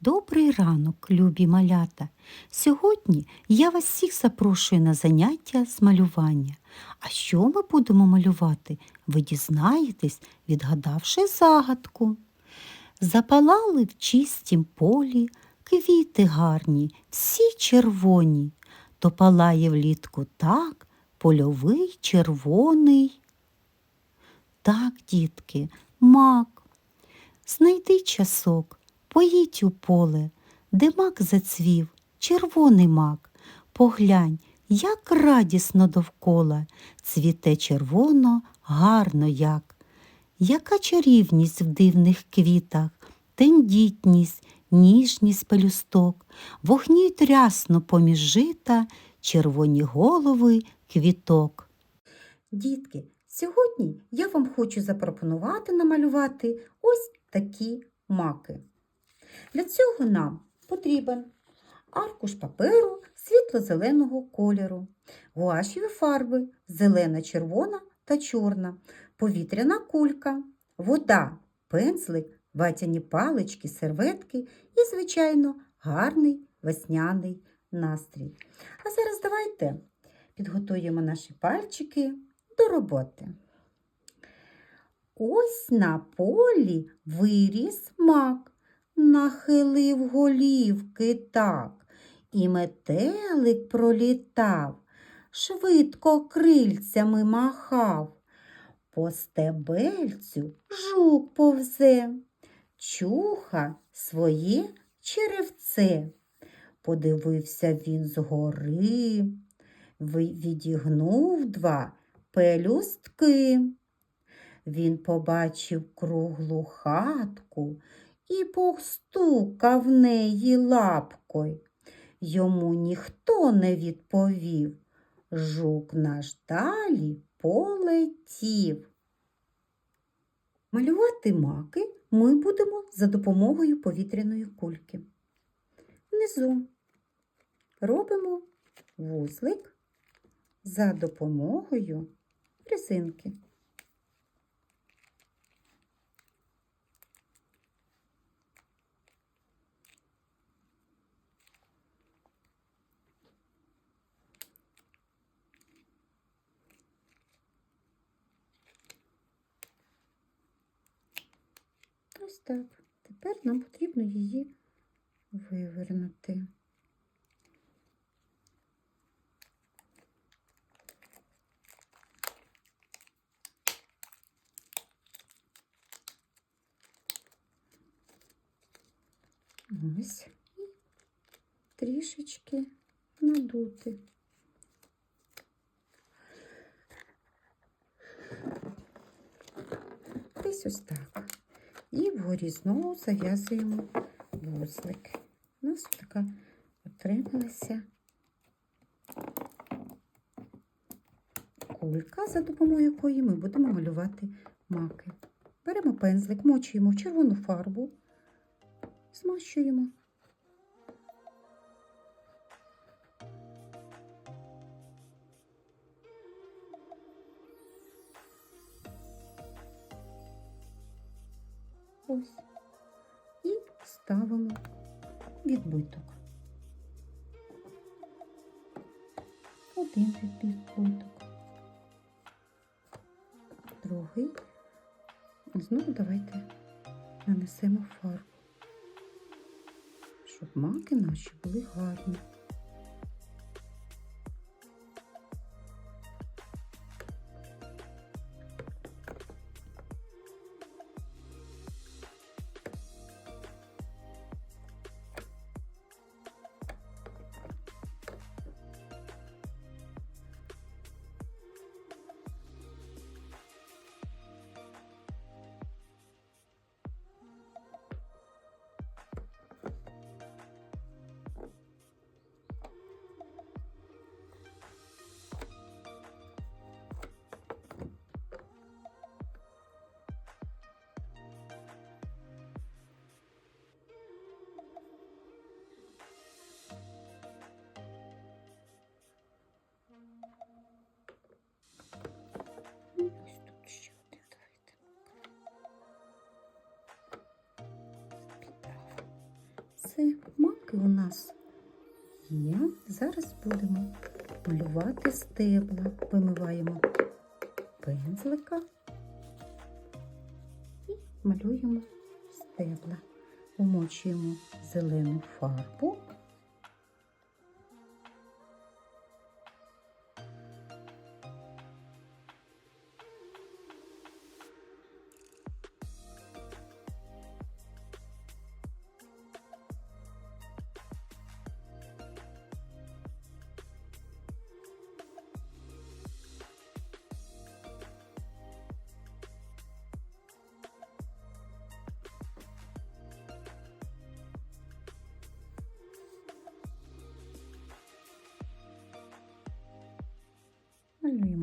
Добрий ранок, любі малята. Сьогодні я вас всіх запрошую на заняття з малювання. А що ми будемо малювати, ви дізнаєтесь, відгадавши загадку. Запалали в чистім полі квіти гарні, всі червоні, то палає влітку так, польовий червоний. Так, дітки, мак. Знайди часок, поїдь у поле, де мак зацвів, червоний мак. Поглянь, як радісно довкола, цвіте червоно, гарно як. Яка чарівність в дивних квітах, тендітність, ніжність пелюсток, вогніють рясно поміж жита, червоні голови квіток. Дітки, сьогодні я вам хочу запропонувати намалювати ось такі маки. Для цього нам потрібен аркуш паперу світло-зеленого кольору, гуашеві фарби зелена, червона та чорна, повітряна кулька, вода, пензлик, ватяні палички, серветки і, звичайно, гарний весняний настрій. А зараз давайте підготуємо наші пальчики до роботи. Ось на полі виріс мак, нахилив голівки так, і метелик пролітав, швидко крильцями махав. По стебельцю жук повзе, чуха своє черевце. Подивився він згори, відігнув два пелюстки. Він побачив круглу хатку і постукав неї лапкою. Йому ніхто не відповів. Жук наш далі полетів. Малювати маки ми будемо за допомогою повітряної кульки. Внизу робимо вузлик за допомогою резинки. Ось так. Тепер нам потрібно її вивернути. Ось трішечки надути. Десь ось так. І вгорі знову зав'язуємо вузлик. У нас така отрималася кулька, за допомогою якої ми будемо малювати маки. Беремо пензлик, мочуємо в червону фарбу, змащуємо. Ось. І ставимо відбиток. Один відбиток. Другий. Знову давайте нанесемо фарбу, щоб маки наші були гарні. Все, маки у нас є. Зараз будемо малювати стебла. Вимиваємо пензлика і малюємо стебла. Умочуємо зелену фарбу.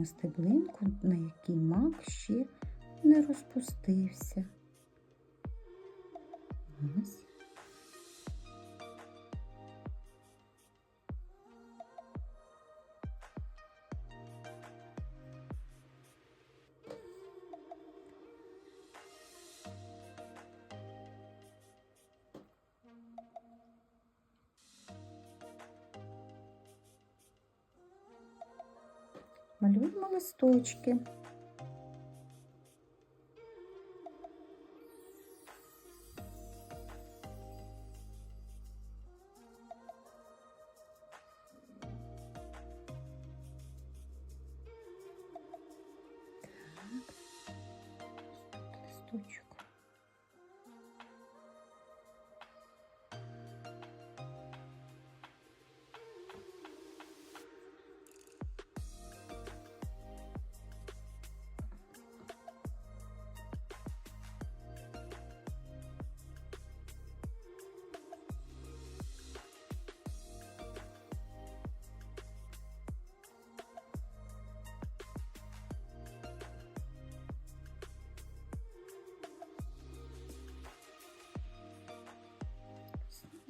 Малюємо стеблинку, на якій мак ще не розпустився. Ось. Малюємо листочки. Так, листочок.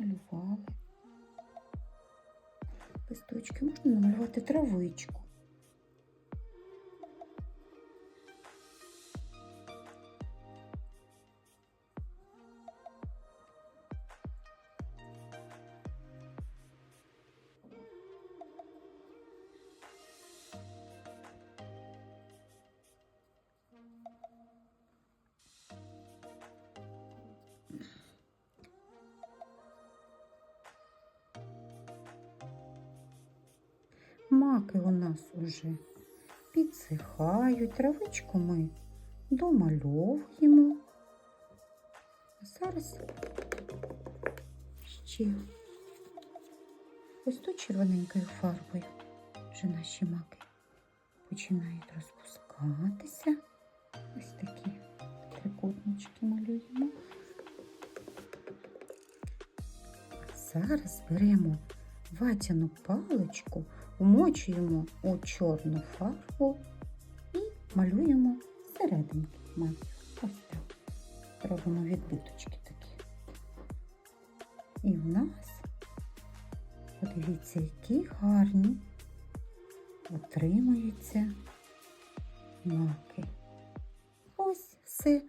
Намалювали. Листочки можна намалювати травичку. Маки у нас уже підсихають, травичку ми домальовуємо. А зараз ще ось тут червоненькою фарбою вже наші маки починають розпускатися. Ось такі трикутнички малюємо. Зараз беремо ватяну паличку, вмочуємо у чорну фарбу і малюємо серединки маків. Ось так. Робимо відбиточки такі. І в нас, подивіться, які гарні отримуються маки. Ось все.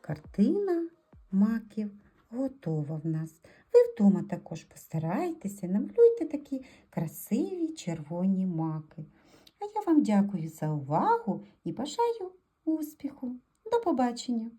Картина маків готова в нас. Вдома також постарайтеся, намалюйте такі красиві червоні маки. А я вам дякую за увагу і бажаю успіху. До побачення!